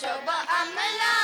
Şoba amela